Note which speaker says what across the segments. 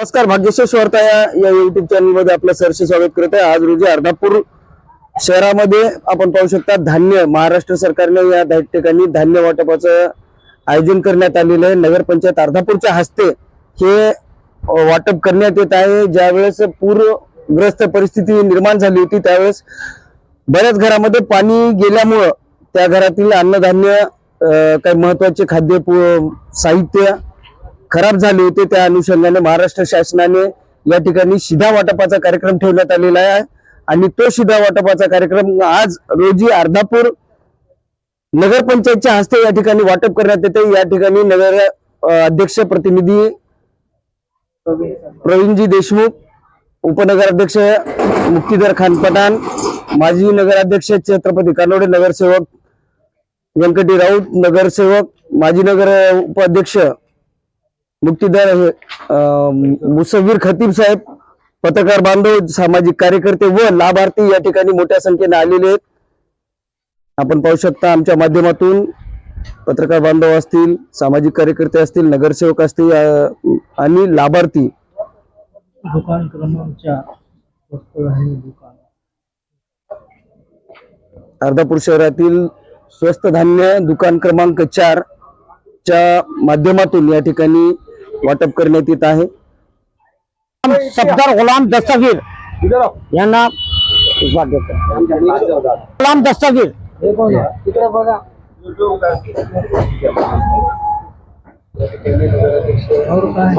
Speaker 1: नमस्कार भाग्यश्वर वार्ता या युट्यूब चॅनलमध्ये आपलं सरसे स्वागत करत आहे. आज रोजी अर्धापूर शहरामध्ये आपण पाहू शकता धान्य महाराष्ट्र सरकारने या ठिकाणी धान्य वाटपाचं आयोजन करण्यात आलेलं आहे. नगरपंचायत अर्धापूरच्या हस्ते हे वाटप करण्यात येत आहे. ज्यावेळेस पूरग्रस्त परिस्थिती निर्माण झाली होती त्यावेळेस बऱ्याच घरामध्ये पाणी गेल्यामुळं त्या घरातील अन्नधान्य काही महत्त्वाचे खाद्य पु- साहित्य खराब झाले होते त्या अनुषंगाने महाराष्ट्र शासनाने या ठिकाणी शिधा वाटपाचा कार्यक्रम ठेवण्यात आलेला आहे. आणि तो शिधा वाटपाचा कार्यक्रम आज रोजी अर्धापूर नगरपंचायतच्या हस्ते या ठिकाणी वाटप करण्यात येते. या ठिकाणी नगर अध्यक्ष प्रतिनिधी प्रवीणजी देशमुख उपनगराध्यक्ष मुक्तीधर खान पठाण माजी नगराध्यक्ष छत्रपती कानोडे नगरसेवक व्यंकटी राऊत नगरसेवक माजी नगर उपाध्यक्ष मुक्तीदार अं, मुसव्वीर खतीब साहेब पत्रकार बांधव सामाजिक कार्यकर्ते व लाभार्थी या ठिकाणी मोठ्या संख्येने आलेले आहेत. आपण पाहू शकता आमच्या माध्यमातून पत्रकार बांधव असतील सामाजिक कार्यकर्ते असतील नगरसेवक असतील आणि लाभार्थी.
Speaker 2: दुकान.
Speaker 1: अर्धापूर शहरातील स्वस्त धान्य दुकान क्रमांक चार च्या माध्यमातून या ठिकाणी वाटप करण्यात येत आहे.
Speaker 2: सफदर गुलाम दस्तगीर यांना गुलाम दस्तगीर.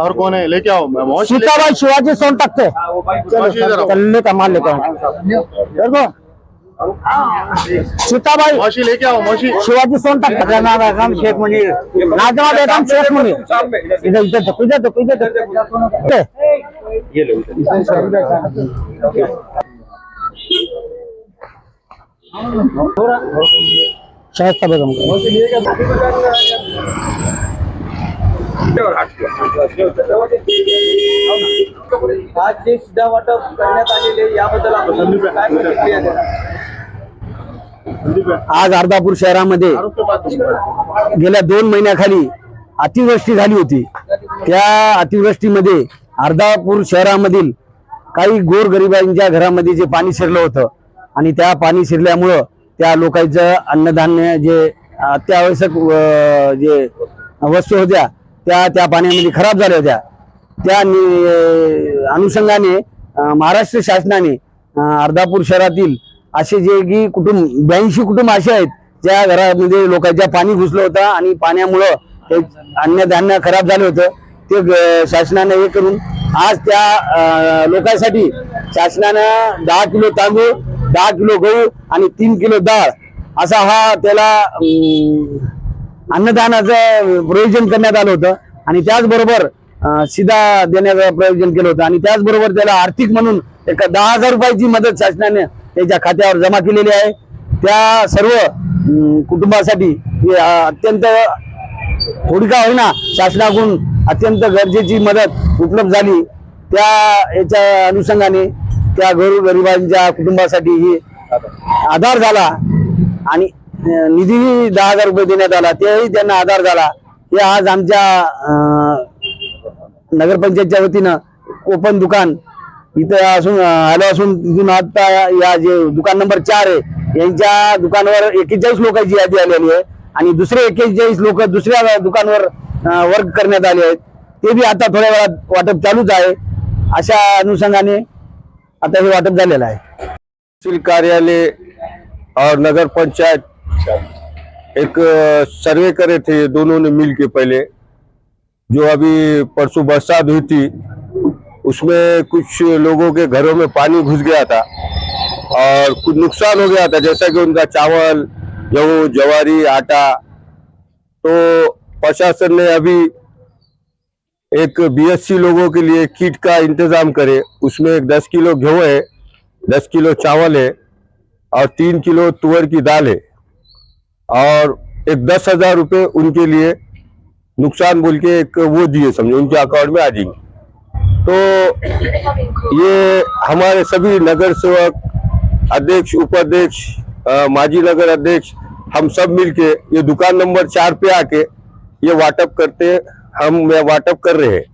Speaker 3: और कौन है? लेके आओ
Speaker 2: सीताबाई शिवाजी सोन का माल लेकर देखो सीताबाई
Speaker 3: मौसी लेके आओ मौसी।
Speaker 2: शिवाजी सोन है राम शेख मुनीर नाजमा बेगम शेख मुनीर इधर इधर देखो इधर देखो इधर देखो। शायस्ता बेगम को।
Speaker 4: आज जे सुद्धा वाटप करण्यात आलेले याबद्दल आपण काय प्रतिक्रिया द्याल?
Speaker 1: आज अर्धापूर शहरामध्ये गेल्या दोन महिन्याखाली अतिवृष्टी झाली होती. त्या अतिवृष्टीमध्ये अर्धापूर शहरामधील काही गोरगरिबांच्या घरामध्ये जे पाणी शिरलं होतं आणि त्या पाणी शिरल्यामुळं त्या लोकांचं अन्नधान्य जे अत्यावश्यक जे वस्तू होत्या त्या त्या पाण्यामध्ये खराब झाल्या होत्या. त्या नि- अनुषंगाने महाराष्ट्र शासनाने अर्धापूर शहरातील असे जे की कुटुंब ब्याऐंशी कुटुंब असे आहेत ज्या घरामध्ये लोकांच्या पाणी घुसलं होतं आणि पाण्यामुळं ते अन्नधान्य खराब झालं होतं. ते शासनानं शासनाने हे करून आज त्या लोकांसाठी शासनानं दहा किलो तांदूळ दहा किलो गहू आणि तीन किलो डाळ असा हा त्याला अन्नदानाचं प्रयोजन करण्यात आलं होतं. आणि त्याचबरोबर सीधा देण्याचं प्रयोजन केलं होतं. आणि त्याचबरोबर त्याला आर्थिक म्हणून एक दहा हजार रुपयाची मदत शासनाने त्याच्या खात्यावर जमा केलेली आहे. त्या सर्व कुटुंबासाठी हे, अत्यंत थोडी का होईना शासनाकडून अत्यंत गरजेची मदत उपलब्ध झाली. त्या याच्या अनुषंगाने त्या गोरगरिबांच्या कुटुंबासाठी ही आधार झाला आणि निधीही दहा हजार रुपये देण्यात आला. तेही त्यांना आधार झाला. हे आज आमच्या नगरपंचायतच्या वतीनं ओपन दुकान इथं असून आलो असून तिथून आता या जे दुकान नंबर चार आहे यांच्या दुकानावर एकेचाळीस लोकांची यादी आलेली आहे. आणि दुसरे एकेचाळीस लोक दुसऱ्या दुकानावर वर्क करण्यात आले आहेत. ते बी आता थोड्या वेळात वाटप चालूच आहे. अशा अनुषंगाने आता हे वाटप झालेलं आहे.
Speaker 5: तहसील कार्यालय और नगर पंचायत एक सर्वे करे थे दोनों ने मिल के पहले जो अभी परसों बरसात हुई थी उसमें कुछ लोगों के घरों में पानी घुस गया था और कुछ नुकसान हो गया था, जैसा कि उनका चावल, गेहूँ, जवारी, आटा। तो प्रशासन ने अभी एक बीएससी लोगों के लिए किट का इंतज़ाम करे। उसमें एक दस किलो गेहूँ है, दस किलो चावल है और तीन किलो तुअर की दाल है। और एक दस हज़ार रुपये उनके लिए नुकसान बोल के एक वो दिए समझो, उनके अकाउंट में आ जाएँगे। तो ये हमारे सभी नगर सेवक अध्यक्ष उपाध्यक्ष माजी नगर अध्यक्ष हम सब मिलके ये दुकान नंबर चार पे आके ये वाटप करते हम वाटप कर रहे हैं।